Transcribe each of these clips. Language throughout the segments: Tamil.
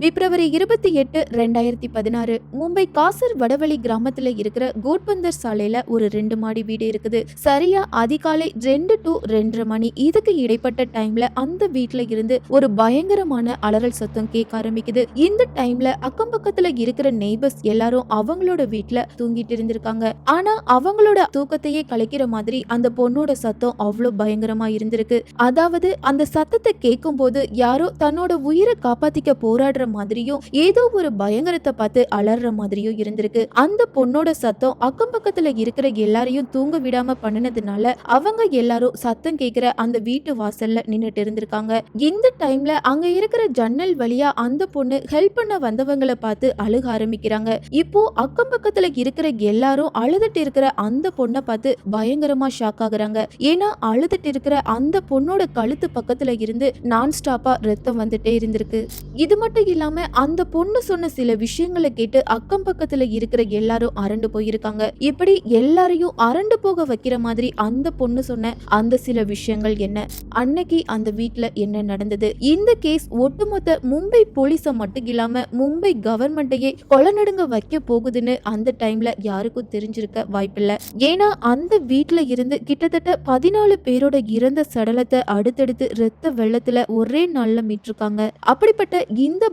பிப்ரவரி இருபத்தி எட்டு ரெண்டாயிரத்தி பதினாறு. மும்பை காசர் வடவழி கிராமத்துல இருக்கிற கூட்பந்தர் சாலையில ஒரு ரெண்டு மாடி வீடு இருக்குது. சரியா அதிகாலை ரெண்டு டு ரெண்டரை மணி இதுக்கு இடைப்பட்ட டைம்ல அந்த வீட்டுல இருந்து ஒரு பயங்கரமான அலறல் சத்தம் கேட்க ஆரம்பிக்குது. இந்த டைம்ல அக்கம் பக்கத்துல இருக்கிற நெய்பர்ஸ் எல்லாரும் அவங்களோட வீட்டுல தூங்கிட்டு இருந்திருக்காங்க. ஆனா அவங்களோட தூக்கத்தையே கலைக்கிற மாதிரி அந்த பொண்ணோட சத்தம் அவ்வளோ பயங்கரமா இருந்திருக்கு. அதாவது அந்த சத்தத்தை கேட்கும் போது யாரோ தன்னோட உயிரை காப்பாத்திக்க போராடுற மாதிரியும் ஏதோ ஒரு பயங்கரத்தை பார்த்து அலற மாதிரியும் இருந்திருக்கு. அந்த பொண்ணோட சத்தம் அக்கம் பக்கத்துல இருக்கிற எல்லாரையும் தூங்க விடாம பண்ணினதுனால அவங்க எல்லாரும் சத்தம் கேட்கிற அந்த வீட்டு வாசல்ல நின்னுட்டு இருந்திருக்காங்க. இந்த டைம்ல அங்க இருக்கிற ஜன்னல் வழியா அந்த பொண்ணு ஹெல்ப் பண்ண வந்தவங்களை பார்த்து அழுக ஆரம்பிக்கிறாங்க. இப்போ அக்கம் பக்கத்துல இருக்கிற எல்லாரும் அழுதுட்டு இருக்கிற அந்த பொண்ணை பார்த்து பயங்கரமா ஷாக் ஆகுறாங்க. ஏன்னா அழுதுட்டு இருக்கிற அந்த பொண்ணோட கழுத்து பக்கத்துல இருந்து நான் ஸ்டாப்பா ரத்தம் வந்துட்டே இருந்திருக்கு. இது மட்டும் இல்லாம அந்த பொண்ணு சொன்ன சில விஷயங்களை கேட்டு அக்கம் பக்கத்துல இருக்கிற எல்லாரும் அரண்டு போயிருக்காங்க. இப்படி எல்லாரையும் அரண்டு போக வைக்கிற மாதிரி அந்த பொண்ணு சொன்ன அந்த சில விஷயங்கள் என்ன? அன்னைக்கு அந்த வீட்டுல என்ன நடந்தது? இந்த கேஸ் ஒட்டுமொத்த மும்பை போலீஸ மட்டும் இல்லாம மும்பை கவர்மெண்ட்டையே கொலநடுங்க வைக்க போகுதுன்னு அந்த டைம்ல யாருக்கும் தெரிஞ்சிருக்க வாய்ப்பில்லை. ஏன்னா அந்த வீட்டுல இருந்து கிட்டத்தட்ட பதினாலு பேரோட இறந்த சடலத்தை அடுத்தடுத்து ரத்த வெள்ளத்துல ஒரே நாள்ல மீட்டிருக்காங்க. அப்படிப்பட்ட இந்த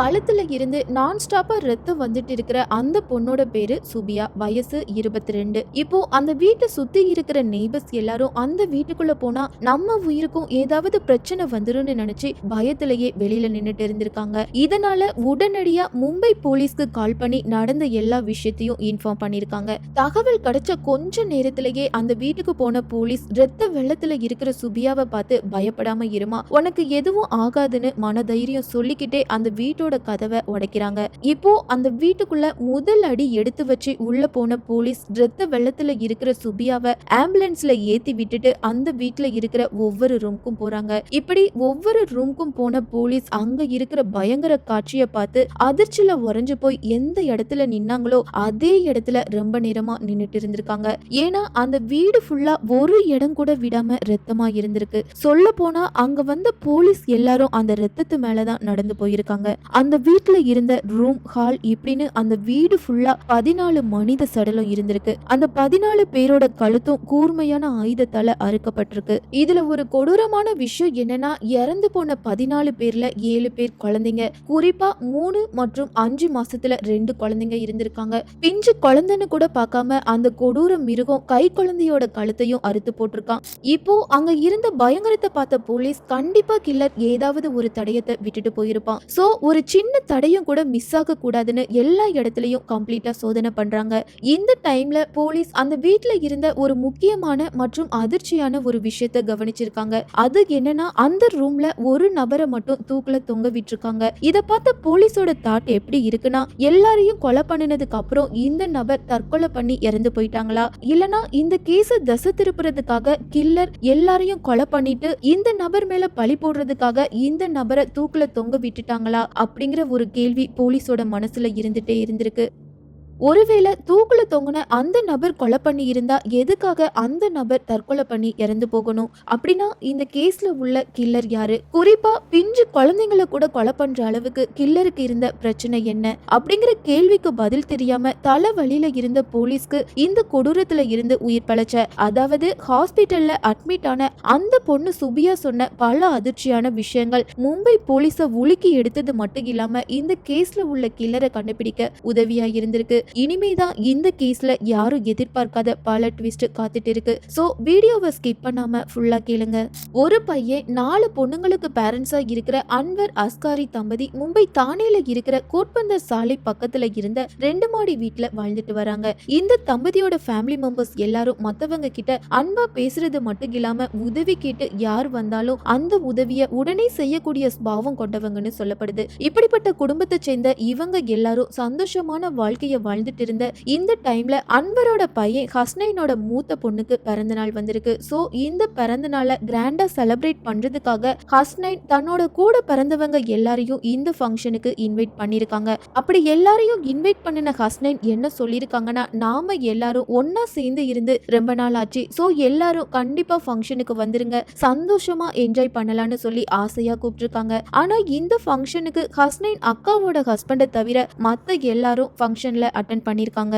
கழுத்துல இருந்து நான் ஸ்டாப்பா ரத்தம் வந்துட்டு இருக்கிற அந்த பொண்ணோட பேரு சுபியா. வயசு இருபத்தி ரெண்டு இப்போ அந்த வீட்டை சுத்தி இருக்கிற நெய்பர்ஸ் எல்லாரும் அந்த வீட்டுக்குள்ள போனா நம்ம உயிருக்கும் ஏதாவது பிரச்சனை வந்துரும்னு நினைச்சு பயத்திலேயே வெளியில நின்னுட்டு இருந்திருக்காங்க. இதனால உடனடியா மும்பை போலீஸ்க்கு கால் பண்ணி நடந்த எல்லா விஷயத்தையும் இன்ஃபார்ம் பண்ணிருக்காங்க. தகவல் கிடைச்ச கொஞ்ச நேரத்திலேயே அந்த வீட்டுக்கு போன போலீஸ் ரத்த வெள்ளத்துல இருக்கிற சுபியாவை பார்த்து பயப்படாம இருமா? உனக்கு எதுவும் ஆகாதுன்னு மனதைரியம் சொல்லிக்கிட்டே அந்த வீட்டோட கதவை உடைக்கிறாங்க. இப்போ அந்த வீட்டுக்குள்ள முதல் அடி எடுத்து வச்சு உள்ள போன போலீஸ் ரத்த வெள்ளத்துல இருக்கிற சுபியாவை ஆம்புலன்ஸ்ல ஏத்தி விட்டுட்டு அந்த வீட்டுல இருக்கிற ஒவ்வொரு ரூம்க்கும் போறாங்க. இப்படி ஒவ்வொரு ரூம்க்கும் போன போலீஸ் அங்க இருக்கிற பயங்கர காட்சியை பார்த்து அதிர்ச்சியில உறைஞ்சு போய் எந்த இடத்துல நின்னாங்களோ அதே இடத்துல ரொம்ப நேரமா நின்னுட்டு இருந்திருக்காங்க. ஏன்னா அந்த வீடு ஃபுல்லா ஒரு இடம் கூட விடாம ரத்தமா இருந்திருக்கு. சொல்ல போனா அங்க வந்த போலீஸ் எல்லாரும் அந்த ரத்தத்து மேலதான் நடந்து போயிருக்காங்க. அந்த வீட்டுல இருந்த ரூம் ஹால் இப்படின்னு அந்த வீடு ஃபுல்லா பதினாலு மனித சடலம் இருந்திருக்கு. அந்த பதினாலு பேரோட கழுத்தும் கூர்மையான ஆயுதத்தால அறுக்கப்பட்டிருக்கு. இதுல ஒரு கொடூரமான விஷயம் என்னன்னா இறந்து போன பதினாலு பேர்ல ஏழு பேர் குழந்தைங்க. குறிப்பா மூணு மற்றும் அஞ்சு மாசத்துல ரெண்டு குழந்தைங்க இருந்திருக்காங்க. பிஞ்சு குழந்தைன்னு கூட பார்க்காம அந்த கொடூர மிருகம் கை குழந்தையோட கழுத்தையும் அறுத்து போட்டிருக்கான். இப்போ அங்க இருந்த பயங்கரத்தை பார்த்த போலீஸ் கண்டிப்பா கில்லர் ஏதாவது ஒரு தடயத்தை விட்டுட்டு போயிருப்பான். சோ ஒரு சின்ன தடையும் கூட மிஸ் ஆக கூடாதுன்னு எல்லா இடத்துலையும் கம்ப்ளீட்டா சோதனை பண்றாங்க. இந்த டைம்ல போலீஸ் அந்த வீட்டில் இருந்த ஒரு முக்கியமான மற்றும் அதிர்ச்சியான ஒரு விஷயத்த கவனிச்சிருக்காங்க. அது என்னன்னா அந்த ரூம்ல ஒரு நபரை மட்டும் தூக்குல தொங்க விட்டுருக்காங்க. இத பார்த்த போலீஸோட தாட் எப்படி இருக்குன்னா எல்லாரையும் கொலை பண்ணினதுக்கு அப்புறம் இந்த நபர் தற்கொலை பண்ணி இறந்து போயிட்டாங்களா? இல்லனா இந்த கேஸ தசை திருப்புறதுக்காக கில்லர் எல்லாரையும் கொலை பண்ணிட்டு இந்த நபர் மேல பழி போடுறதுக்காக இந்த நபரை தூக்குல தொங்க விட்டுட்டாங்களா? அப்படிங்கிற ஒரு கேள்வி போலீஸோட மனசுல இருந்துட்டே இருந்திருக்கு. ஒருவேளை தூக்குல தொங்கின அந்த நபர் கொலை பண்ணி இருந்தா எதுக்காக அந்த நபர் தற்கொலை பண்ணி இறந்து போகணும்? அப்படின்னா இந்த கேஸ்ல உள்ள கில்லர் யாரு? குறிப்பா பிஞ்சு குழந்தைங்களை கூட கொலை பண்ற அளவுக்கு கில்லருக்கு இருந்த பிரச்சனை என்ன? அப்படிங்கிற கேள்விக்கு பதில் தெரியாம தலை வழியில இருந்த போலீஸ்க்கு இந்த கொடூரத்துல இருந்து உயிர் பழச்ச அதாவது ஹாஸ்பிட்டல்ல அட்மிட் ஆன அந்த பொண்ணு சுபியா சொன்ன பல அதிர்ச்சியான விஷயங்கள் மும்பை போலீஸ உலுக்கி எடுத்தது மட்டும் இல்லாம இந்த கேஸ்ல உள்ள கில்லரை கண்டுபிடிக்க உதவியா இருந்திருக்கு. இனிமேதான் இந்த கேஸ்ல யாரும் எதிர்பார்க்காத பல ட்விஸ்ட் காத்துட்டு இருக்கு ஸோ வீடியோவை ஸ்கிப் பண்ணாம ஃபுல்லா கேளுங்க. ஒரு பையன் நாலு பொண்ணுங்களுக்கு பேரண்ட்ஸா இருக்கிற அன்வர் அஸ்காரி தம்பதி மும்பை தானேல இருக்கிற கோட்பந்தர் சாலை பக்கத்துல இருந்த ரெண்டு மாடி வீட்டுல வாழ்ந்துட்டு வராங்க. இந்த தம்பதியோட ஃபேமிலி மெம்பர்ஸ் எல்லாரும் மத்தவங்க கிட்ட அன்பா பேசுறது மட்டும் இல்லாம உதவி கேட்டு யார் வந்தாலும் அந்த உதவிய உடனே செய்யக்கூடிய ஸ்பாவம் கொண்டவங்கன்னு சொல்லப்படுது. இப்படிப்பட்ட குடும்பத்தை சேர்ந்த இவங்க எல்லாரும் சந்தோஷமான வாழ்க்கைய வாழ்ந்துட்டு இருந்த இந்த டைம்ல அன்வரோட பையன் ஹஸ்னைனோட மூத்த பொண்ணுக்கு பிறந்த நாள் வந்திருக்கு. ஸோ இந்த பிறந்த நாளை கிராண்டா செலிப்ரேட் பண்றதுக்காக ஹஸ்னைன் தன்னோட கூட பிறந்தவங்க எல்லாரையும் இந்த ஃபங்க்ஷனுக்கு இன்வைட் பண்ணியிருக்காங்க அப்படி எல்லாரையும் இன்வைட் பண்ணின ஹஸ்னைன் என்ன சொல்லியிருக்காங்கன்னா நாம எல்லாரும் ஒன்னா சேர்ந்து இருந்து ரொம்ப நாள் ஆச்சு. ஸோ எல்லாரும் கண்டிப்பா ஃபங்க்ஷனுக்கு வந்துருங்க. சந்தோஷமா என்ஜாய் பண்ணலாம்னு சொல்லி ஆசையா கூப்பிட்டுருக்காங்க. ஆனா இந்த ஃபங்க்ஷனுக்கு ஹஸ்னைன் அக்காவோட ஹஸ்பண்டை தவிர மற்ற எல்லாரும் ஃபங்க்ஷன்ல அட்டன் பண்ணியிருக்காங்க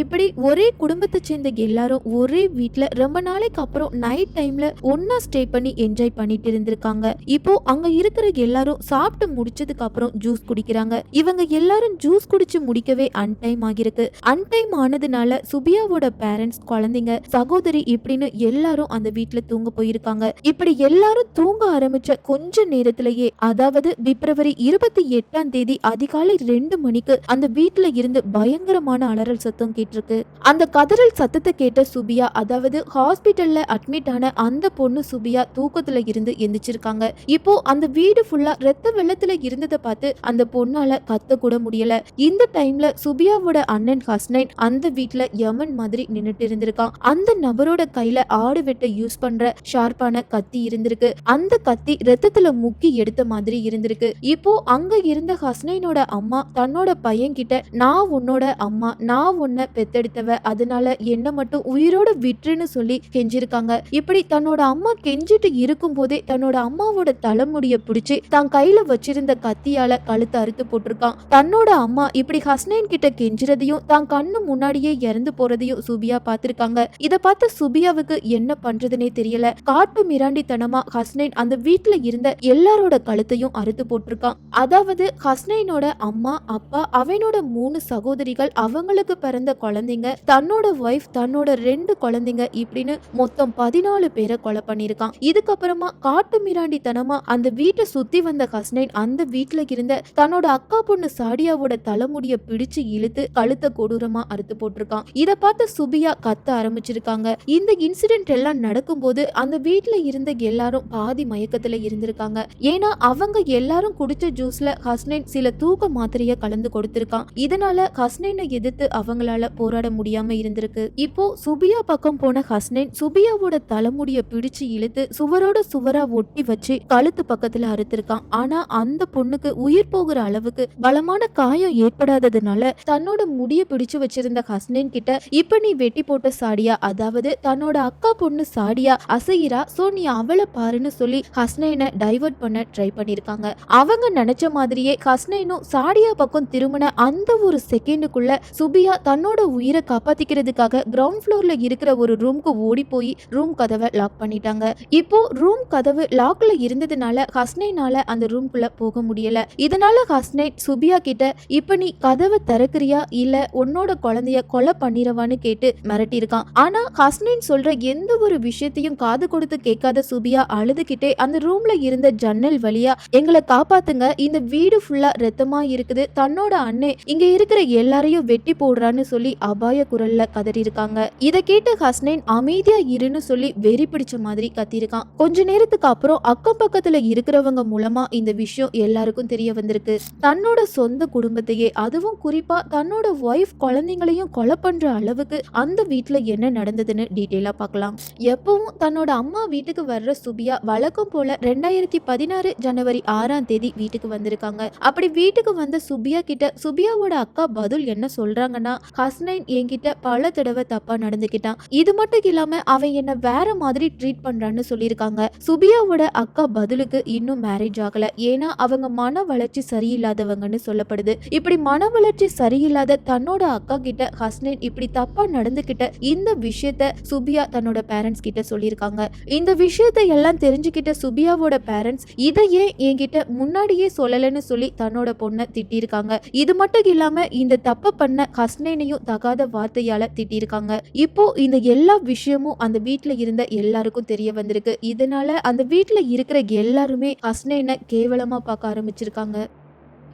இப்படி ஒரே குடும்பத்தை சேர்ந்த எல்லாரும் ஒரே வீட்டில் ரொம்ப நாளைக்கு அப்புறம் நைட் டைம்ல ஒன்னா ஸ்டே பண்ணி என்ஜாய் பண்ணிட்டு இருந்திருக்காங்க. இப்போ அங்க இருக்கிற எல்லாரும் சாப்பிட்டு முடிச்சதுக்கு அப்புறம் ஜூஸ் குடிக்கிறாங்க. இவங்க எல்லாரும் ஜூஸ் குடிச்சு முடிக்கவே அன்டைம் ஆகிருக்கு அன்டைம் ஆனதுனால சுபியாவோட பேரண்ட்ஸ் குழந்தைங்க சகோதரி இப்படின்னு எல்லாரும் அந்த வீட்டுல தூங்க போயிருக்காங்க. இப்படி எல்லாரும் தூங்க ஆரம்பிச்ச கொஞ்ச நேரத்திலேயே அதாவது பிப்ரவரி இருபத்தி எட்டாம் தேதி அதிகாலை ரெண்டு மணிக்கு அந்த வீட்டுல இருந்து பயங்கரமான அலறல் சத்தம் கேட்டிருக்கு அந்த கதறல் சத்தத்தை கேட்ட சுபியா அதாவது ஹாஸ்பிட்டல்ல அட்மிட் ஆன அந்த பொண்ணு சுபியா தூக்கத்துல இருந்து எந்திரிச்சிருக்காங்க. இப்போ அந்த வீடு ஃபுல்லா ரத்த வெள்ளத்துல இருந்ததை பார்த்து அந்த பொண்ணால கத்த கூட முடியல. இந்த டைம்ல சுபியாவோட அண்ணன் ஹஸ்னைன் அந்த வீட்டுல யமன் மாதிரி நின்னுட்டு இருந்திருக்கான். அந்த நபரோட கையில ஆடு வெட்ட யூஸ் பண்ற ஷார்ப்பான கத்தி இருந்திருக்கு. அந்த கத்தி ரத்தத்துல முக்கி எடுத்த மாதிரி இருந்திருக்கு. இப்போ அங்க இருந்த ஹஸ்னைனோட அம்மா தன்னோட பையன் கிட்ட நான் உன்னோட அம்மா நான் உன்னை பெத்தெடுத்தவ. அதனால என்ன மட்டும் உயிரோட விட்டுருன்னு சொல்லி கெஞ்சிருக்காங்க. இப்படி தன்னோட அம்மா கெஞ்சிட்டு இருக்கும் போதே தன்னோட அம்மாவோட தலைமுடிய பிடிச்சு தான் கையில வச்சிருந்த கத்தியால கழுத்து அறுத்து போட்டிருக்கான். தன்னோட அம்மா இப்படி ஹஸ்னைன் கிட்ட கெஞ்சுறதையும் தான் கண்ணு முன்னாடியே இறந்து போறதையும் சுபியா பார்த்திருக்காங்க. இத பார்த்த சுபியாவுக்கு என்ன பண்றதுனே தெரியல. காட்டு மிராண்டித்தனமா ஹஸ்னைன் அந்த வீட்டுல இருந்த எல்லாரோட கழுத்தையும் அறுத்து போட்டிருக்கான். அதாவது ஹஸ்னைனோட அம்மா அப்பா அவனோட மூணு சகோதரிகள் அவங்களுக்கு பிறந்த குழந்தைங்க தன்னோட ஒய்ஃப் தன்னோட ரெண்டு குழந்தைங்க இப்படின்னு மொத்தம் பதினாலு பேரை கொலை பண்ணியிருக்கான். இதுக்கப்புறமா காட்டு மிராண்டித்தனமா அந்த வீட்டை சுத்தி வந்த ஹஸ்னைன் அந்த வீட்டுல இருந்த தன்னோட அக்கா பொண்ணு சாடியாவோட தலைமுடிய பிடிச்சு இழுத்து கழுத்த கொடூரமா அறுத்து போட்டிருக்கான். இதை பார்த்து சுபியா கத்த ஆரம்பிச்சிருக்காங்க. இந்த இன்சிடென்ட் எல்லாம் நடக்கும்போது அந்த வீட்டுல இருந்த எல்லாரும் பாதி மயக்கத்துல இருந்திருக்காங்க. ஏன்னா அவங்க எல்லாரும் குடிச்ச ஜூஸ்ல ஹஸ்னைன் சில தூக்க மாத்திரைய கலந்து கொடுத்திருக்கான். இதனால ஹஸ்னைனை எதிர்த்து அவங்களால போராட முடியாம இருந்திருக்கு. இப்போ சுபியா பக்கம் போன ஹஸ்னைன் சுபியாவோட தலைமுடிய பிடிச்சு இழுத்து சுவரோட சுவரா ஒட்டி வச்சு கழுத்து பக்கத்துல அறுத்திருக்கான். ஆனா அந்த பொண்ணுக்கு உயிர் போகிற அளவுக்கு பலமான காயம் ஏற்படாததுனால தன்னோட முடிய பிடிச்சு வச்சிருந்த ஹஸ்னேன் கிட்ட இப்ப நீ வெட்டி போட்ட சாடியா? அதாவது தன்னோட அக்கா பொண்ணு சாடியா? அசைகிறா சோ நீ அவளை பாருன்னு சொல்லி ஹஸ்னைனை டைவர்ட் பண்ண ட்ரை பண்ணிருக்காங்க. அவங்க நினைச்ச மாதிரியே ஹஸ்னைனும் சாடியா பக்கம் திரும்பின அந்த ஒரு செகண்டுக்குள்ள சுபியா தன்னோட உயிரை காப்பாத்திக்கிறதுக்காக கிரவுண்ட் ஃப்ளோர்ல இருக்கிற ஒரு ரூம்க்கு ஓடி போய் ரூம் கதவை லாக் பண்ணிட்டாங்க. இப்போ ரூம் கதவு லாக்ல இருந்ததுனால ஹஸ்னைனால அந்த ரூம்குள்ள போக முடியல. இதனால ஹஸ்னைன் சுபியா கிட்ட இப்ப நீ கதவை திறக்கிறியா? இல்ல உன்னோட குழந்தைய கொலை பண்ணிரவான்னு கேட்டு மிரட்டியிருக்கான். ஆனா ஹஸ்னைன் சொல்ற எந்த ஒரு விஷயத்தையும் காது கொடுத்து கேட்காத சுபியா அழுதுகிட்டே அந்த ரூம்ல இருந்த ஜன்னல் வழியா எங்களை காப்பாத்துங்க. இந்த வீடு ஃபுல்லா ரத்தமா இருக்குது. தன்னோட அண்ணே இங்க இருக்கிற எல்லாரையும் வெட்டி போடுறான்னு சொல்லி அபாய குரல்ல கதறியிருக்காங்க. இதை கேட்டு ஹஸ்னைன் அமைதியா இருன்னு சொல்லி வெறி பிடிச்ச மாதிரி கத்திருக்கான் கொஞ்ச நேரத்துக்கு அப்புறம் அக்கம் பக்கத்துல இருக்கிறவங்க மூலமா இந்த விஷயம் எல்லாருக்கும் தெரிய வந்திருக்கு. தன்னோட சொந்த குடும்பத்தையே அதுவும் குறிப்பா தன்னோட ஒய்ஃப் குழந்தைங்களையும் கொலை பண்ற அளவுக்கு அந்த வீட்டுல என்ன நடந்ததுன்னு டீட்டெயிலா பார்க்கலாம். எப்பவும் தன்னோட அம்மா வீட்டுக்கு வர்ற சுபியா வழக்கம் போல ரெண்டாயிரத்தி பதினாறு ஜனவரி ஆறாம் தேதி வீட்டுக்கு வந்திருக்காங்க. அப்படி வீட்டுக்கு வந்த சுபியா கிட்ட சுபியாவோட அக்கா பதில் என்ன சொல்றாங்கன்னா ஹஸ்னைன் என்கிட்ட பல தடவை தப்பா நடந்துக்கிட்டான் இது மட்டும் இல்லாம அவன் என்ன வேற மாதிரி ட்ரீட் பண்றான்னு சொல்லியிருக்காங்க. சுபியாவோட அக்கா பதிலுக்கு இன்னும் மேரேஜ் ஆகல. ஏன்னா அவங்க மன வளர்ச்சி சரியில்லாதவங்கன்னு சொல்லப்படுது. இப்படி மன வளர்ச்சி சரியில்லாத தன்னோட அக்கா கிட்ட ஹஸ்னைன் இப்படி தப்பா நடந்துகிட்ட இந்த விஷயத்த சுபியா தன்னோட பேரண்ட்ஸ் கிட்ட சொல்லியிருக்காங்க. இந்த விஷயத்தை எல்லாம் தெரிஞ்சுக்கிட்ட சுபியாவோட பேரண்ட்ஸ் இதையே என்கிட்ட முன்னாடியே சொல்லலைன்னு சொல்லி தன்னோட பொண்ணை திட்டியிருக்காங்க. இது மட்டும் இல்லாம இந்த தப்பை பண்ண ஹஸ்னைனையும் தகாத வார்த்தையால திட்டிருக்காங்க. இப்போ இந்த எல்லா விஷயமும் அந்த வீட்டுல இருந்த எல்லாருக்கும் தெரிய வந்திருக்கு. இதனால அந்த வீட்டுல இருக்கிற எல்லாருமே ஹஸ்னைனை கேவலமா பார்க்க ஆரம்பிச்சிருக்காங்க.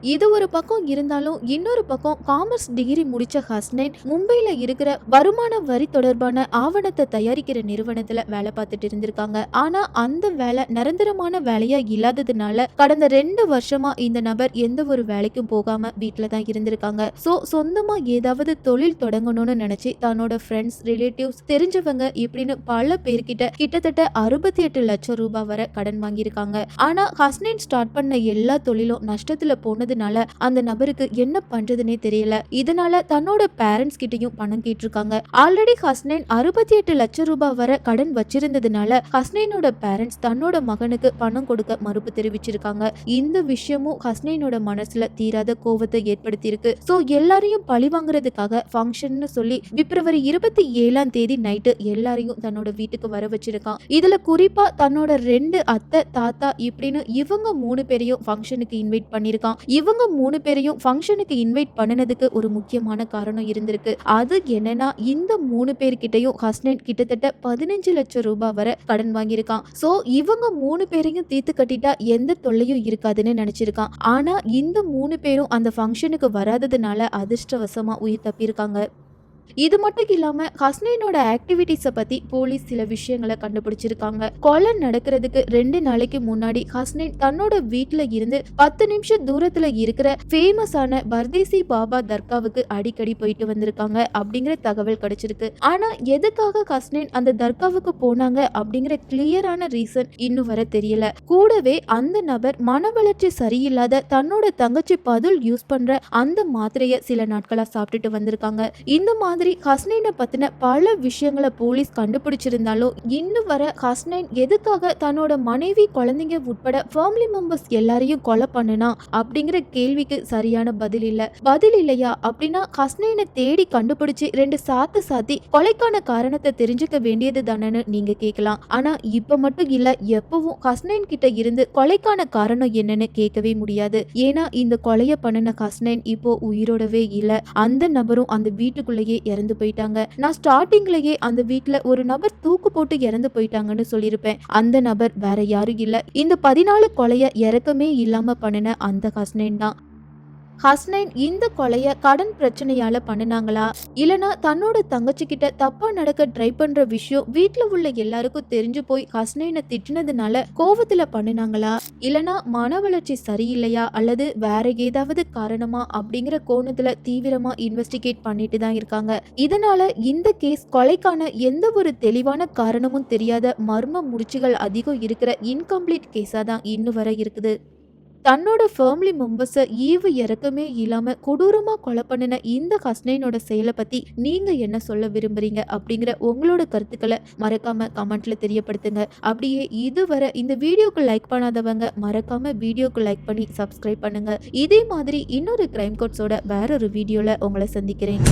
இது ஒரு பக்கம் இருந்தாலும் இன்னொரு பக்கம் காமர்ஸ் டிகிரி முடிச்ச ஹஸ்னைன் மும்பையில இருக்கிற வருமான வரி தொடர்பான ஆவணத்தை தயாரிக்கிற நிறுவனத்துல வேலை பார்த்துட்டு இருந்திருக்காங்க. ஆனா அந்த வேலை நிரந்தரமான வேலையா இல்லாததுனால கடந்த ரெண்டு வருஷமா இந்த நபர் எந்த ஒரு வேலைக்கும் போகாம வீட்டுல தான் இருந்திருக்காங்க. சோ சொந்தமா ஏதாவது தொழில் தொடங்கணும்னு நினைச்சு தன்னோட ஃப்ரெண்ட்ஸ் ரிலேட்டிவ்ஸ் தெரிஞ்சவங்க இப்படின்னு பல பேர்கிட்ட கிட்டத்தட்ட அறுபத்தி எட்டு லட்சம் ரூபாய் வரை கடன் வாங்கியிருக்காங்க. ஆனா ஹஸ்னைன் ஸ்டார்ட் பண்ண எல்லா தொழிலும் நஷ்டத்துல போனதுனால அந்த நபருக்கு என்ன பண்றதுன்னே தெரியல. இதனால தன்னோட பேரண்ட்ஸ் கிட்டயும் பணம் கேட்டிருக்காங்க. ஆல்ரெடி ஹஸ்னைன் அறுபத்தி எட்டு லட்சம் ரூபாய் வரை கடன் வச்சிருந்ததுனால ஹஸ்னைனோட பேரண்ட்ஸ் தன்னோட மகனுக்கு பணம் கொடுக்க மறுப்பு தெரிவிச்சிருக்காங்க. இந்த விஷயமும் ஹஸ்னைனோட மனசுல தீராத கோவத்தை ஏற்படுத்தியிருக்கு. சோ எல்லாரையும் பழி வாங்குறதுக்காக ஃபங்க்ஷன் சொல்லி பிப்ரவரி இருபத்தி ஏழாம் தேதி நைட்டு எல்லாரையும் தன்னோட வீட்டுக்கு வர வச்சிருக்கான். இதுல குறிப்பா தன்னோட ரெண்டு அத்தை தாத்தா இப்படின்னு இவங்க மூணு பேரையும் ஃபங்க்ஷனுக்கு இன்வைட் பண்ணிருக்கான் இவங்க மூணு பேரையும் ஃபங்க்ஷனுக்கு இன்வைட் பண்ணினதுக்கு ஒரு முக்கியமான காரணம் இருந்திருக்கு. அது என்னன்னா இந்த மூணு பேர்கிட்டயும் ஹஸ்னட் கிட்டத்தட்ட பதினஞ்சு லட்சம் ரூபாய் வரை கடன் வாங்கியிருக்கான். ஸோ இவங்க மூணு பேரையும் தீர்த்து கட்டிட்டா எந்த தொல்லையும் இருக்காதுன்னு நினைச்சிருக்கான். ஆனா இந்த மூணு பேரும் அந்த ஃபங்க்ஷனுக்கு வராததுனால அதிர்ஷ்டவசமா உயிர் தப்பியிருக்காங்க. இது மட்டும் இல்லாம ஹஸ்னினோட ஆக்டிவிட்டிஸை பத்தி போலீஸ் சில விஷயங்களை கண்டுபிடிச்சிருக்காங்க. கொலை நடக்கிறதுக்கு ரெண்டு நாளைக்கு முன்னாடி ஹஸ்னின் தன்னோட வீட்டுல இருந்து பத்து நிமிஷம் தூரத்துல இருக்கிற ஃபேமஸான பர்தேசி பாபா தர்காவுக்கு அடிக்கடி போயிட்டு வந்திருக்காங்க அப்படிங்கிற தகவல் கிடைச்சிருக்கு. ஆனா எதுக்காக ஹஸ்னின் அந்த தர்காவுக்கு போனாங்க அப்படிங்கிற கிளியரான ரீசன் இன்னும் வர தெரியல. கூடவே அந்த நபர் மன வளர்ச்சி சரியில்லாத தன்னோட தங்கச்சி பதில் யூஸ் பண்ற அந்த மாத்திரைய சில நாட்களா சாப்பிட்டுட்டு வந்திருக்காங்க. இந்த மாதிரி ஹஸ்னைனை பத்தின பல விஷயங்களை போலீஸ் கண்டுபிடிச்சிருந்தாலும் இன்னும் வர ஹஸ்னைன் எதுக்காக தன்னோட மனைவி குழந்தைங்க உட்பட ஃபேமிலி மெம்பர்ஸ் எல்லாரையும் கொலை பண்ணுனா அப்படிங்கிற கேள்விக்கு சரியான பதில் இல்ல. பதில் இல்லையா அப்படின்னா ஹஸ்னைனை தேடி கண்டுபிடிச்சு ரெண்டு சாத்து சாத்தி கொலைக்கான காரணத்தை தெரிஞ்சுக்க வேண்டியது தானேன்னு நீங்க கேட்கலாம் ஆனா இப்ப மட்டும் இல்ல எப்பவும் ஹஸ்னைன் கிட்ட இருந்து கொலைக்கான காரணம் என்னன்னு கேட்கவே முடியாது. ஏன்னா இந்த கொலைய பண்ணின ஹஸ்னைன் இப்போ உயிரோடவே இல்ல. அந்த நபரும் அந்த வீட்டுக்குள்ளேயே இறந்து போயிட்டாங்க. நான் ஸ்டார்டிங்லயே அந்த வீட்டுல ஒரு நபர் தூக்கு போட்டு இறந்து போயிட்டாங்கன்னு சொல்லியிருப்பேன். அந்த நபர் வேற யாரும் இல்ல. இந்த பதினாலு கொலைய இறக்கமே இல்லாம பண்ணின அந்த ஹஸ்னேன் தான். ஹஸ்னைன் இந்த கொலைய கடன் பிரச்சனையால பண்ணினாங்களா? இல்லனா தன்னோட தங்கச்சி கிட்ட தப்பா நடக்க ட்ரை பண்ற விஷயம் வீட்ல உள்ள எல்லாருக்கும் தெரிஞ்சு போய் ஹஸ்னைனை திட்டினதுனால கோவத்துல பண்ணினாங்களா? இல்லனா மன வளர்ச்சி சரியில்லையா? அல்லது வேற ஏதாவது காரணமா? அப்படிங்கிற கோணத்துல தீவிரமா இன்வெஸ்டிகேட் பண்ணிட்டு தான் இருக்காங்க. இதனால இந்த கேஸ் கொலைக்கான எந்த ஒரு தெளிவான காரணமும் தெரியாத மர்ம முடிச்சுகள் அதிகம் இருக்கிற இன்கம்ப்ளீட் கேஸா தான் இன்னும் வர இருக்குது. தன்னோட ஃபேமிலி மெம்பர்ஸை ஈவு இறக்கமே இல்லாமல் கொடூரமாக கொலை பண்ணின இந்த ஹஸ்னைனோட செயலை பற்றி நீங்கள் என்ன சொல்ல விரும்புறீங்க அப்படிங்கிற உங்களோட கருத்துக்களை மறக்காமல் கமெண்ட்டில் தெரியப்படுத்துங்க. அப்படியே இதுவரை இந்த வீடியோக்கு லைக் பண்ணாதவங்க மறக்காம வீடியோக்கு லைக் பண்ணி சப்ஸ்கிரைப் பண்ணுங்கள் இதே மாதிரி இன்னொரு கிரைம் கோட்ஸோட வேற ஒரு வீடியோவில் உங்களை சந்திக்கிறேன்.